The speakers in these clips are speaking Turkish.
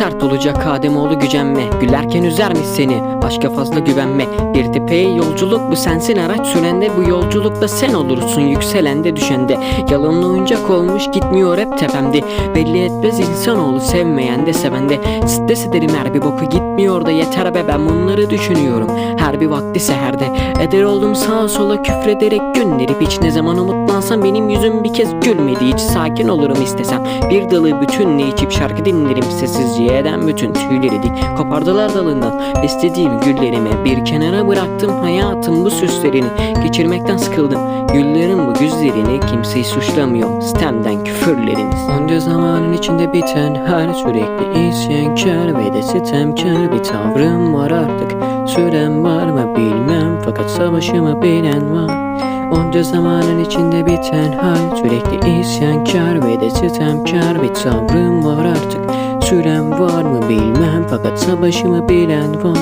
sert olacak Ademoğlu gücenme. Gülerken üzermiş seni Aşka fazla güvenme. Bir tepeye yolculuk bu sensin araç sürende Bu yolculukta sen olursun yükselende düşende. Yalanlı oyuncak olmuş gitmiyor hep tepemde. Belli etmez insanoğlu sevmeyen de sevende. Stres ederim her bir boku gitmiyor da yeter be ben bunları düşünüyorum. Her bir vakti seherde. Eder oldum sağa sola küfrederek günleri. Hiç ne zaman umutlansam benim yüzüm bir kez gülmedi. Hiç sakin olurum istesem. Bir dalı bütünle içip şarkı dinlerim Sessizce eden bütün tüyleri dik Kopardılar dalından. Beslediğim güllerimi Bir kenara bıraktım. Hayatım bu süslerini Geçirmekten sıkıldım. Güllerin bu güzlerini Kimseyi suçlamıyorum Stemden küfürleriniz Onca zamanın içinde biten her sürekli isyankar ve de sitemkar bir tavrım var artık. Süren var mı bilmem fakat savaşımı bilen var. Onca zamanın içinde biten hal Sürekli isyankar ve de sitemkar bir tavrım var artık Süren var mı bilmem fakat savaşımı bilen var.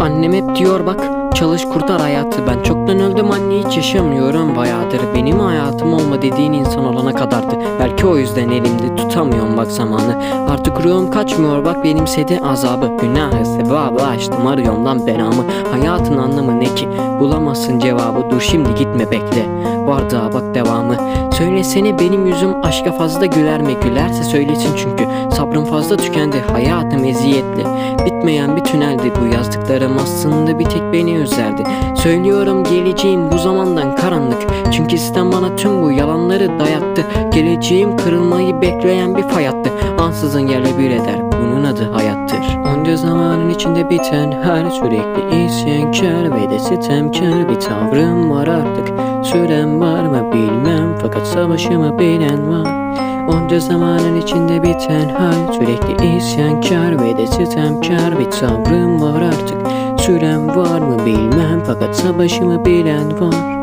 Annem hep diyor bak çalış kurtar hayatı. Ben çoktan öldüm anne hiç yaşamıyorum. Bayağıdır Benim hayatım olma dediğin insan olana kadardı Belki o yüzden elimde tutamıyorum bak zamanı. Artık ruhum kaçmıyor bak benimsedi azabı. Günahı sevabı açtım arıyorum lan belamı. Hayatın anlamı ne ki? Bulamazsın cevabı Dur şimdi gitme bekle. Var daha bak devamı. Söylesene benim yüzüm aşka fazla güler mi? Gülerse söylesin çünkü sabrım fazla tükendi Hayatım eziyetli. Bitmeyen bir tüneldi bu yazdıklarım aslında bir tek beni üzerdi Söylüyorum geleceğim bu zamandan karanlık. Çünkü sistem bana tüm bu yalanları dayattı. Geleceğim kırılmayı bekleyen bir fay attı Ansızın yerle bir eder bunun adı hayattır. Onca zamanın içinde biten her sürekli isyankar ve de sitemkar bir tavrım var artık Süren var mı bilmem. Fakat savaşımı bilen var. Onca zamanın içinde biten hal Sürekli isyankar ve de sitemkar bir tavrım var. Artık Süren var mı bilmem. Fakat savaşımı bilen var